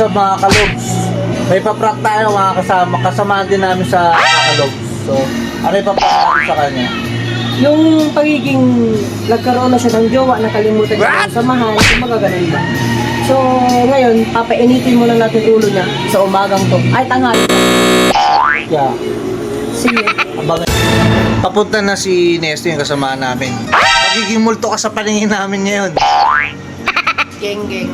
What's up mga kalobs? May paprak tayo mga kasama, kasamaan din namin sa mga kalobs. So, ano yung paprak natin sa kanya? Yung pagiging nagkaroon na siya ng jowa, nakalimutan niya yung samahan, yung mga ganun ba. So, ngayon, papainitin muna natin ulo niya sa umagang to. Ay, tanghali. Yeah. Sige. Abangan. Papunta na si Nesto yung kasamaan namin. Pagiging multo ka sa paningin namin ngayon. Geng, geng.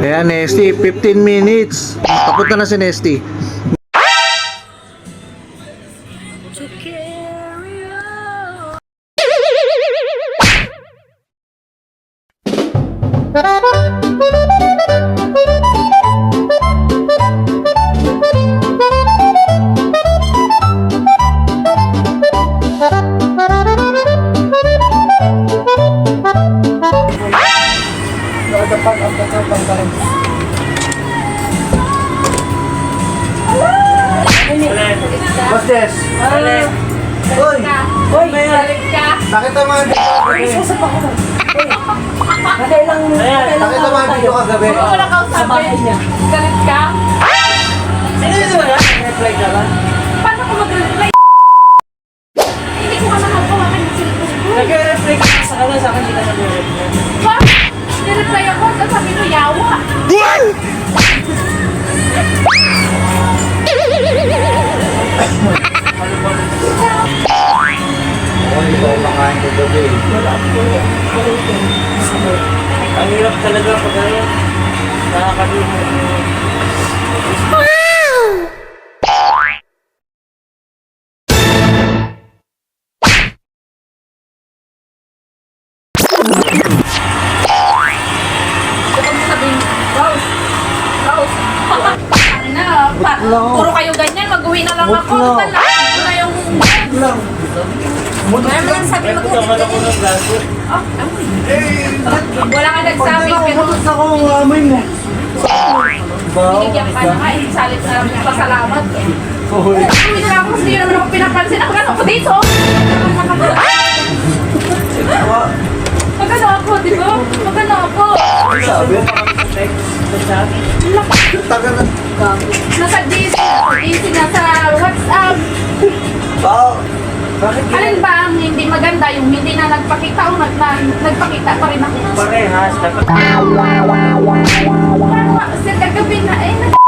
Ayan, Nesty, 15 minutes. Papunta na si Nesty. What's this? Uy! Hoy, galit ka. Bakit ang mga dito kagabi? Nakailang, nakailang Bakit ang mga dito kagabi? Wala ka sa bahay niya. Galit ka? Sino yun ba? Reply ka ba? Paano ko mag-reply? Hindi ko ka nakakuha ng cellphone ko. Nag-reply ka sa kanya, sa akin, hindi ka nag-reply. Nireply ako, tapos sabi ko, yawa. Ang hirap talaga pag ano, nakakalimot. Pa, puro kayo ganyan, mag-uwi na lang ako. Mutlo. Wala, wala yung... Wala mo lang sabi mag Naman ako ng gaso. Oh, amoy. Wala ka nagsabi, pero ako ang amoy mo. binigyan ka na nga, eh, salit na lang pasalamat. Uwi na lang ako, yun naman ako pinapansin. Ako gano'n ako dito. Magano ako, di ba? Magano ako. Sabi? Tagal na. Nasa DC, DC na sa WhatsApp. Wow. Bakit Alin ba ang hindi maganda? Yung hindi na nagpakita o nag, na, nagpakita pa rin ako. Parehas, dapat sir, kagabi na eh. nag-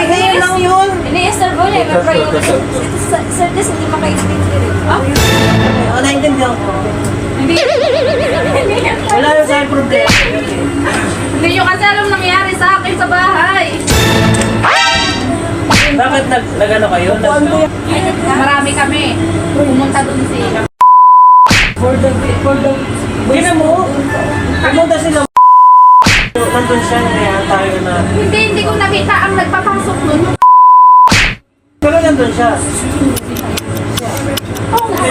Ngayon lang yun. Ini-esther ko niya. Sir, this hindi makaintindi rin. Ah? Ano naintindihan ko? Hindi. Wala na sa'yo problema. Hindi nyo kasi alam nangyari sa akin sa bahay. Bakit nag, nag-ano kayo? Nag, Marami kami. Pumunta dun si... for the, for the, Gina mo, pumunta sila nandun siya, kaya tayo na. Hindi, hindi ko nakita ang nagpapasok nun. Pero nandun siya. Oo nga.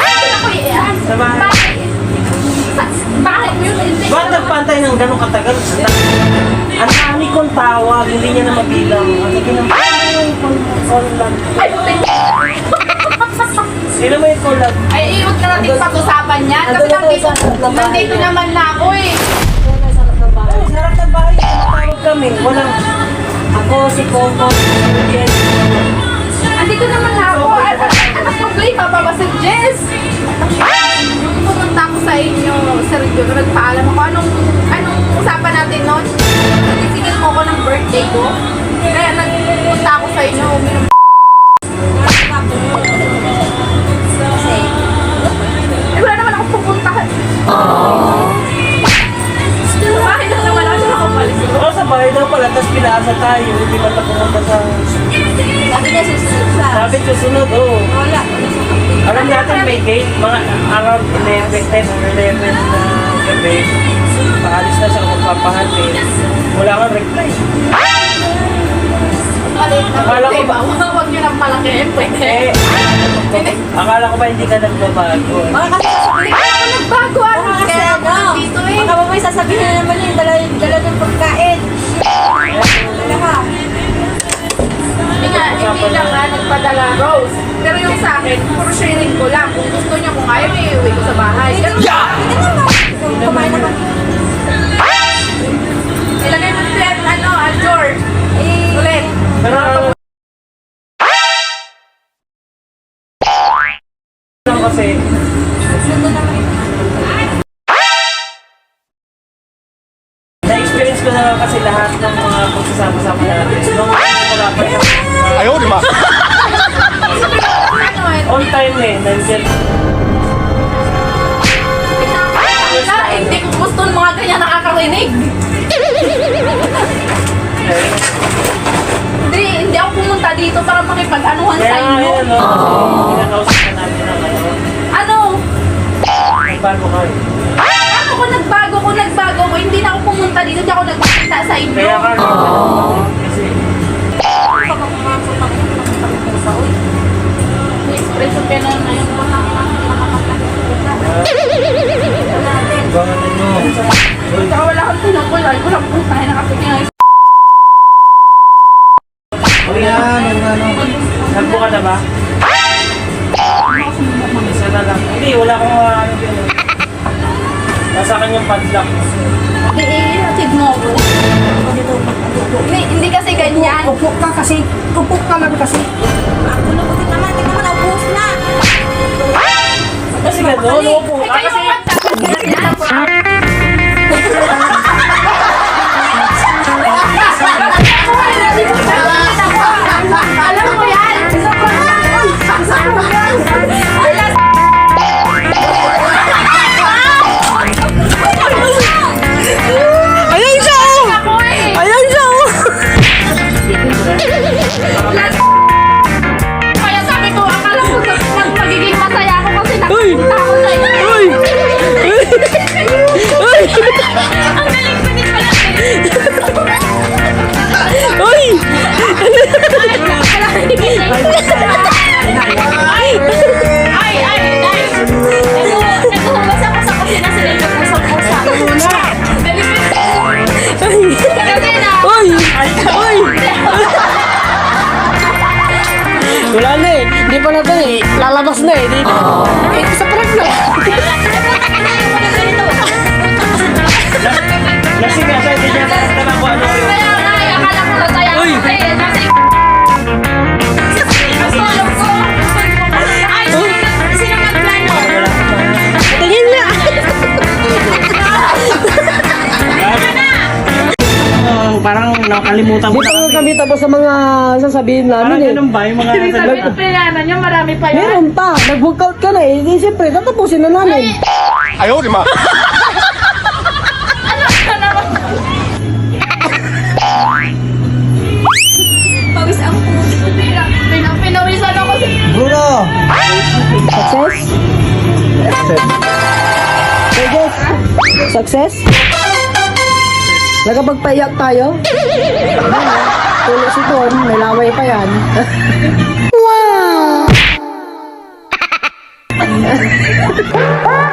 Ako iyan. Sa bahay. Bahay. Sa bahay mo yun. Hindi Bakit nagpantay ng gano'ng katagal? Ang dami kong tawag, hindi niya na mabilang. Ano yung lang? Ay, puti. Sino mo yung? Ay, iwag na natin pag-usapan yan. Kasi nandito, nandito naman na ako eh. Sarap ng bahay. Tawag kami. Walang, ako, si Coco. Andito naman na ako. Ano ano problema pa ba si Jess? Pumunta sa Joe, nagpaalam ako. Anong, anong usapan natin noon? Nagisingil mo ako ng birthday ko. Kaya nagpunta ako sa inyo. Uminom Kasi, eh, wala naman ako pupuntahan. Bakit na naman ako nakapalis? Ako sa bahay daw pala, tapos pinaasa tayo. Hindi man na pumunta sa... Sabi niya susunod sa... Sabi susunod, oo. Wala. Alam natin may gate, mga around 11, 10 or 11 na gabi. Paalis na siya kung papahatin. Wala kang reply. Akala ko ba? ba- Huwag niyo nang malaki. Pwede. Eh, akala ko ba hindi ka nagbabago? Mga kasi sabi ko, ako nagbago ano? Kaya ako nandito eh. Baka mamay sasabihin na naman yung dala, Ano kasi, na-experience ko na kasi lahat ng mga pagsasama-sama pumunta dito para makipag-anuhan sa Kaya nga inyo. yun, no? Kinakausap na namin ng ano. Ano? Nagbago ka eh. Ano ko nagbago ko, nagbago ko. Hindi na ako pumunta dito, hindi ako nagpakita sa inyo. Kaya ka no? Kasi, Espresso ka na na Nagbo ka na ba? Isa na lang. Hindi, wala akong uh, ano yun. Nasa akin yung padlock. i-hatid mo ako. Hindi, hindi kasi ganyan. Upo ka kasi, upo ka lang kasi. ako na buti naman. Tingnan mo, na. Kasi nakalimutan Di mo pa na kami tapos sa mga sasabihin Parang namin eh. ganun ba yung mga Sabi ko, plano niya, marami pa yan. Meron pa. Nag-workout ka na eh. Di siyempre, tatapusin na namin. Ayaw, di ba? Pawis ako. Pinang pinawisan ako sa... Bruno! Success? Success? Success? Nagapagpaiyak tayo? Tulo si Tom, may laway pa yan. wow!